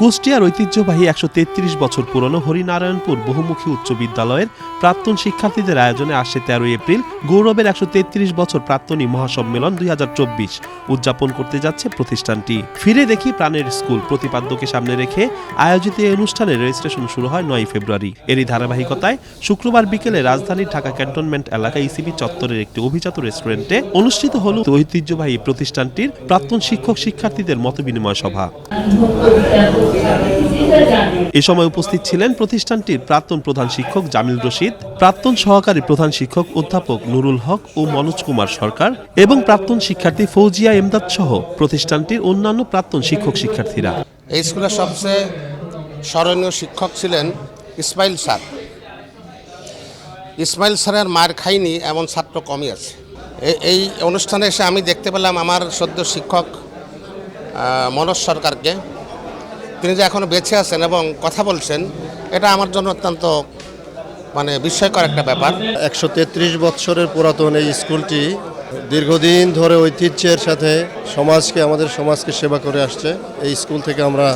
কুষ্টিয়ার ঐতিহ্যবাহী একশো তেত্রিশ বছর পুরনো হরিনারায়ণপুর বহুমুখী উচ্চ বিদ্যালয়ের প্রাক্তন শিক্ষার্থীদের আয়োজনে আসছে তেরোই এপ্রিল গৌরবের একশো তেত্রিশ বছর প্রাক্তনী মহাসম্মেলন দুই হাজার চব্বিশ। উদযাপন করতে যাচ্ছে প্রতিষ্ঠানটি। ফিরে দেখি প্রাণের স্কুল প্রতিপাদ্যকে সামনে রেখে আয়োজিত এই অনুষ্ঠানের রেজিস্ট্রেশন শুরু হয় নয় ফেব্রুয়ারি। এরই ধারাবাহিকতায় শুক্রবার বিকেলে রাজধানীর ঢাকা ক্যান্টনমেন্ট এলাকায় ইসিবি চত্বরের একটি অভিজাত রেস্টুরেন্টে অনুষ্ঠিত হল ঐতিহ্যবাহী প্রতিষ্ঠানটির প্রাক্তন শিক্ষক শিক্ষার্থীদের মতবিনিময় সভা। এ সময় উপস্থিত ছিলেন প্রতিষ্ঠানটির প্রাক্তন প্রধান শিক্ষক জামিল রশিদ, প্রাক্তন সহকারী প্রধান শিক্ষক অধ্যাপক নুরুল হক ও মনোজ কুমার সরকার এবং প্রাক্তন শিক্ষার্থী ফৌজিয়া এমদাদ সহ প্রতিষ্ঠানটির অন্যান্য প্রাক্তন শিক্ষক শিক্ষার্থীরা। এই স্কুলের সবচেয়ে স্মরণীয় শিক্ষক ছিলেন ইসমাইল স্যার। ইসমাইল স্যারের মার খাইনি এমন ছাত্র কমই আছে। এই অনুষ্ঠানে এসে আমি দেখতে পেলাম আমার সদ্য শিক্ষক মনোজ সরকারকে। তিনি যে এখনও বেঁচে আছেন এবং কথা বলছেন এটা আমার জন্য অত্যন্ত মানে বিস্ময়কর একটা ব্যাপার। একশো তেত্রিশ বৎসরের পুরাতন এই স্কুলটি দীর্ঘদিন ধরে ঐতিহ্যের সাথে সমাজকে আমাদের সমাজকে সেবা করে আসছে। এই স্কুল থেকে আমরা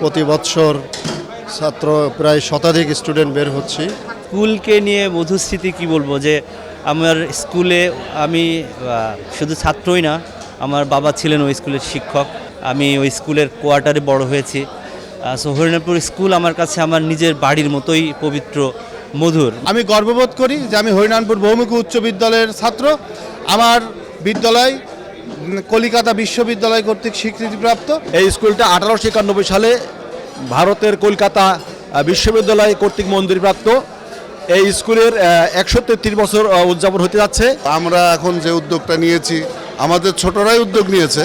প্রতি বৎসর ছাত্র প্রায় শতাধিক স্টুডেন্ট বের হচ্ছি। স্কুলকে নিয়ে মধুর স্মৃতি কী বলব যে আমার স্কুলে আমি শুধু ছাত্রই না আমার বাবা ছিলেন ওই স্কুলের শিক্ষক। আমি ওই স্কুলের কোয়ার্টারে বড় হয়েছি। সো হরিণাপুর স্কুল আমার কাছে আমার নিজের বাড়ির মতোই পবিত্র মধুর। আমি গর্ববোধ করি যে আমি হরিনারায়ণপুর বহুমুখী উচ্চ বিদ্যালয়ের ছাত্র। আমার বিদ্যালয় কলিকাতা বিশ্ববিদ্যালয় কর্তৃক স্বীকৃতিপ্রাপ্ত। এই স্কুলটা আঠারোশো একানব্বই সালে ভারতের কলকাতা বিশ্ববিদ্যালয় কর্তৃক মন্দিরপ্রাপ্ত এই স্কুলের একশো তেত্রিশ বছর উদযাপন হতে যাচ্ছে। আমরা এখন যে উদ্যোগটা নিয়েছি আমাদের ছোটরাই উদ্যোগ নিয়েছে।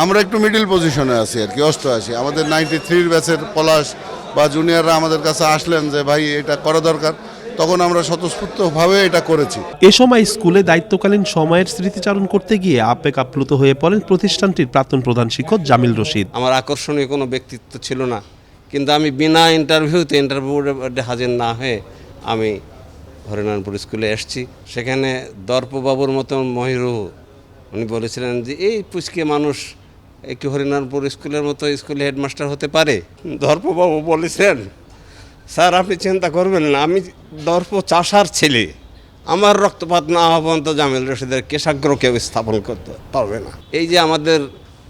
আমরা একটু মিডিল পজিশনে আছি আর কি অষ্টআশি আমাদের নাইনটি থ্রির ব্যাচের পলাশ বা জুনিয়ররা আমাদের কাছে আসলেন যে ভাই এটা করা দরকার। তখন আমরা স্বতঃস্ফূর্তভাবে এটা করেছি। এ সময় স্কুলে দায়িত্বকালীন সময়ের স্মৃতিচারণ করতে গিয়ে আবেগ আপ্লুত হয়ে পড়েন প্রতিষ্ঠানটির প্রাক্তন প্রধান শিক্ষক জামিল রশিদ। আমার আকর্ষণীয় কোনো ব্যক্তিত্ব ছিল না। কিন্তু আমি বিনা ইন্টারভিউতে ইন্টারভিউ হাজির না হয়ে আমি হরিনারায়ণপুর স্কুলে এসেছি। সেখানে দর্পবাবুর মতো মহিরু উনি বলেছিলেন যে এই পুচকে মানুষ একটু হরিনারায়ণপুর স্কুলের মতো স্কুলে হেডমাস্টার হতে পারে। দর্পবাবু বলেছেন, স্যার, আপনি চিন্তা করবেন না, আমি দর্প চাষার ছেলে। আমার রক্তপাত না হওয়া পর্যন্ত জামিল রশিদের কেশাগ্র কেউ স্থাপন করতে পারবে না। এই যে আমাদের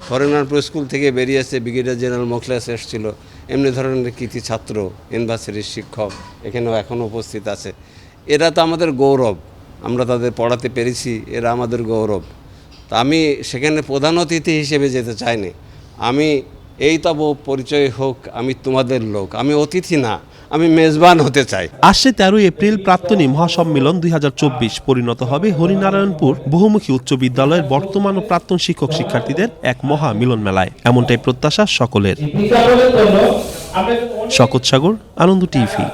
হরিনারপুর স্কুল থেকে বেরিয়েছে ব্রিগেডিয়ার জেনারেল মোখলেস এসেছিল, এমনি ধরনের কৃতি ছাত্র, ইউনিভার্সিটির শিক্ষক, এখানেও এখনও উপস্থিত আছে। এরা তো আমাদের গৌরব, আমরা তাদের পড়াতে পেরেছি, এরা আমাদের গৌরব। তা আমি সেখানে প্রধান অতিথি হিসেবে যেতে চাইনি। আমি এই তব পরিচয় হোক আমি তোমাদের লোক আমি অতিথি না আমি মেজবান হতে চাই। আসছে তেরোই এপ্রিল প্রাক্তনী মহাসম্মেলন দুই হাজার চব্বিশ পরিণত হবে হরিনারায়ণপুর বহুমুখী উচ্চ বিদ্যালয়ের বর্তমান ও প্রাক্তন শিক্ষক শিক্ষার্থীদের এক মহা মিলন মেলায়। এমনটাই প্রত্যাশা সকলের। শকত সাগর আনন্দ টিভি।